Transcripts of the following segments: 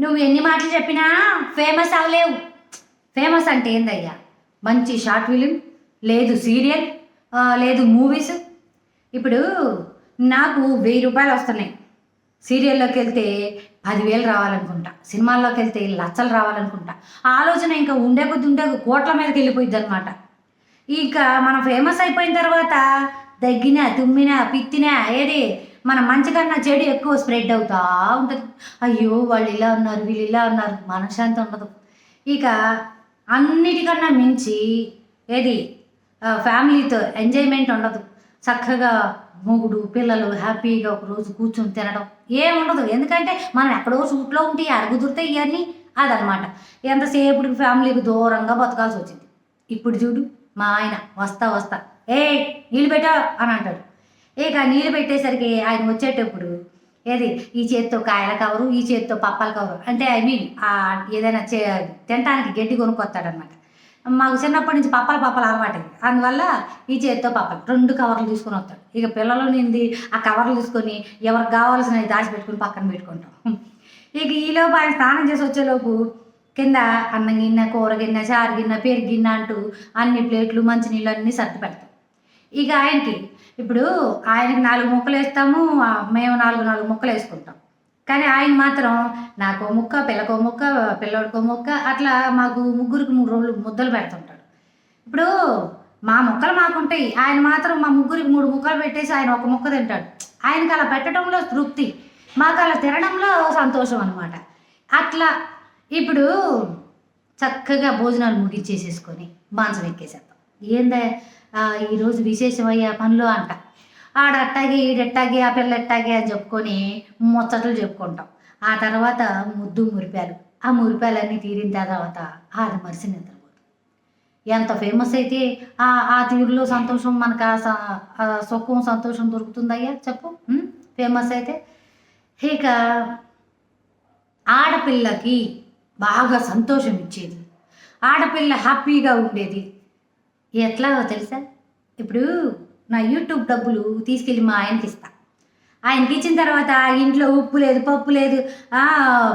నువ్వు ఎన్ని మాటలు చెప్పినా ఫేమస్ అవ్వలేవు. ఫేమస్ అంటే ఏందయ్యా? మంచి షార్ట్ ఫిలిం లేదు సీరియల్ లేదు మూవీస్. ఇప్పుడు నాకు వెయ్యి రూపాయలు వస్తున్నాయి. సీరియల్లోకి వెళ్తే పదివేలు రావాలనుకుంటా. సినిమాల్లోకి వెళ్తే లచ్చలు రావాలనుకుంటా. ఆలోచన ఇంకా ఉండే కొద్ది ఉండే కోట్ల మీదకి వెళ్ళిపోయింది అనమాట ఇంకా మనం ఫేమస్ అయిపోయిన తర్వాత దగ్గినా తుమ్మిన పిత్తిన ఏది మన మంచి కన్నా చెడు ఎక్కువ స్ప్రెడ్ అవుతా ఉంటుంది. అయ్యో వాళ్ళు ఇలా ఉన్నారు వీళ్ళు ఇలా ఉన్నారు మనశ్శాంతి ఉండదు. ఇక అన్నిటికన్నా మించి ఏది? ఫ్యామిలీతో ఎంజాయ్మెంట్ ఉండదు. చక్కగా మొగుడు పిల్లలు హ్యాపీగా ఒక రోజు కూర్చొని తినడం ఏం ఉండదు. ఎందుకంటే మనం ఎక్కడో సూట్లో ఉంటే అడుగుదురితే ఇవన్నీ అదనమాట. ఎంతసేపు ఫ్యామిలీకి దూరంగా బతకాల్సి వచ్చింది. ఇప్పుడు చూడు మా ఆయన వస్తా వస్తా ఏ నీళ్ళు పెట్టా అని అంటాడు. ఇక నీళ్ళు పెట్టేసరికి ఆయన వచ్చేటప్పుడు ఏది? ఈ చేత్తో కాయల కవరు ఈ చేత్తో పప్పల కవరు. అంటే ఐ మీన్ ఏదైనా చే తినటానికి గడ్డి కొనుక్కొస్తాడనమాట మాకు చిన్నప్పటి నుంచి పప్పలు పప్పలు అలవాటు. అందువల్ల ఈ చేత్తో పప్పలు రెండు కవర్లు తీసుకొని వస్తాడు. ఇక పిల్లలు నింది ఆ కవర్లు తీసుకొని ఎవరికి కావాల్సినవి దాచిపెట్టుకుని పక్కన పెట్టుకుంటాం. ఇక ఈలోపు ఆయన స్నానం చేసి వచ్చేలోపు కింద అన్నం గిన్నె కూర గిన్నె చారు గిన్నె పెరుగు గిన్నె అంటూ అన్ని ప్లేట్లు మంచినీళ్ళు అన్నీ సర్ది పెడతాం. ఇక ఆయనకి ఇప్పుడు ఆయనకి నాలుగు ముక్కలు వేస్తాము మేము నాలుగు నాలుగు ముక్కలు వేసుకుంటాం. కానీ ఆయన మాత్రం నాకో ముక్క పిల్లకో ముక్క పిల్లోడికో ముక్క అట్లా మాకు ముగ్గురికి మూడు రోజులు ముద్దలు పెడుతుంటాడు. ఇప్పుడు మా ముక్కలు మాకుంటాయి. ఆయన మాత్రం మా ముగ్గురికి మూడు ముక్కలు పెట్టేసి ఆయన ఒక ముక్క తింటాడు. ఆయనకి అలా పెట్టడంలో తృప్తి. మాకు అలా తినడంలో సంతోషం అనమాట అట్లా ఇప్పుడు చక్కగా భోజనాలు ముగించేసేసుకొని మాంసం ఎక్కేసేద్దాం. ఏందే ఈరోజు విశేషమయ్యే పనులు అంట. ఆడట్టాగే ఈడెట్టాగే ఆ పిల్ల ఎట్టాగే అని చెప్పుకొని ముచ్చట్లు చెప్పుకుంటాం. ఆ తర్వాత ముద్దు మురిపాలు. ఆ మురిపాలన్నీ తీరిన తర్వాత ఆడ మరిసి నిద్రపోతుంది. ఎంత ఫేమస్ అయితే ఆ ఆ తీరులో సంతోషం మనకు ఆ ఆ సుఖం సంతోషం దొరుకుతుందయ్యా? చెప్పు. ఫేమస్ అయితే. ఇక ఆడపిల్లకి బాగా సంతోషం ఇచ్చేది. ఆడపిల్ల హ్యాపీగా ఉండేది. ఎట్లా తెలుసా? ఇప్పుడు నా యూట్యూబ్ డబ్బులు తీసుకెళ్ళి మా ఆయనకి ఇస్తా. ఆయనకి ఇచ్చిన తర్వాత ఇంట్లో ఉప్పు లేదు పప్పు లేదు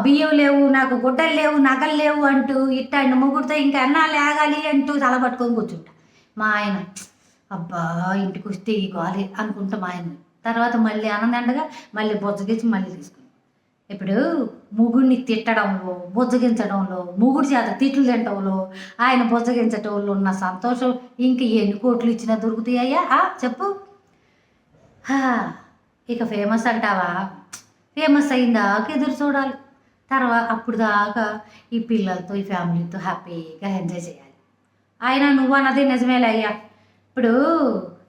బియ్యం లేవు నాకు గుడ్డలు లేవు నగలు లేవు అంటూ ఇట్ట ముగ్గురితో ఇంకా అన్నాలు ఆగాలి అంటూ తల పట్టుకొని కూర్చుంటా. మా ఆయన అబ్బా ఇంటికి వస్తే ఈ అనుకుంటా మా ఆయన తర్వాత మళ్ళీ ఆనందండగా మళ్ళీ బొజ్జగించి మళ్ళీ తీసుకుంటాం ఇప్పుడు ముగుడిని తిట్టడంలో బుజ్జగించడంలో ముగుడి చేత తిట్లు తింటంలో ఆయన బుజ్జగించడంలో ఉన్న సంతోషం ఇంక ఎన్ని కోట్లు ఇచ్చినా దొరుకుతాయ్యా చెప్పు. ఇక ఫేమస్ అంటావా? ఫేమస్ అయిందాక ఎదురు చూడాలి. తర్వాత అప్పుడు దాకా ఈ పిల్లలతో ఈ ఫ్యామిలీతో హ్యాపీగా ఎంజాయ్ చేయాలి. ఆయన నువ్వు అన్నది నిజమేలే అయ్యా. ఇప్పుడు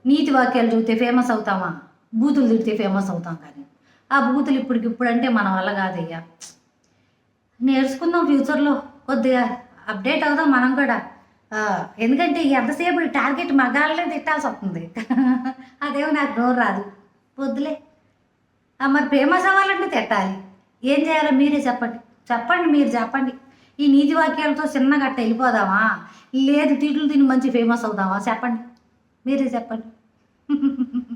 నీతి వాక్యాలు చూస్తే ఫేమస్ అవుతామా? బూతులు తిడితే ఫేమస్ అవుతాం కానీ. ఆ బూతులు ఇప్పటికి ఇప్పుడు అంటే మన వల్ల కాదయ్యా. నేర్చుకుందాం ఫ్యూచర్లో. కొద్దిగా అప్డేట్ అవుదాం మనం కూడా. ఎందుకంటే ఎంతసేపు టార్గెట్ మగాళ్ళనే తిట్టాల్సి వస్తుంది. అదేమో నాకు నోరు రాదు. వద్దులే. మరి ఫేమస్ అవ్వాలంటే తిట్టాలి. ఏం చేయాలో మీరే చెప్పండి. చెప్పండి మీరు చెప్పండి. ఈ నీతి వాక్యాలతో చిన్న అట్ట వెళ్ళిపోదామా? లేదు తిట్లు తిని మంచి ఫేమస్ అవుదామా? చెప్పండి. మీరే చెప్పండి.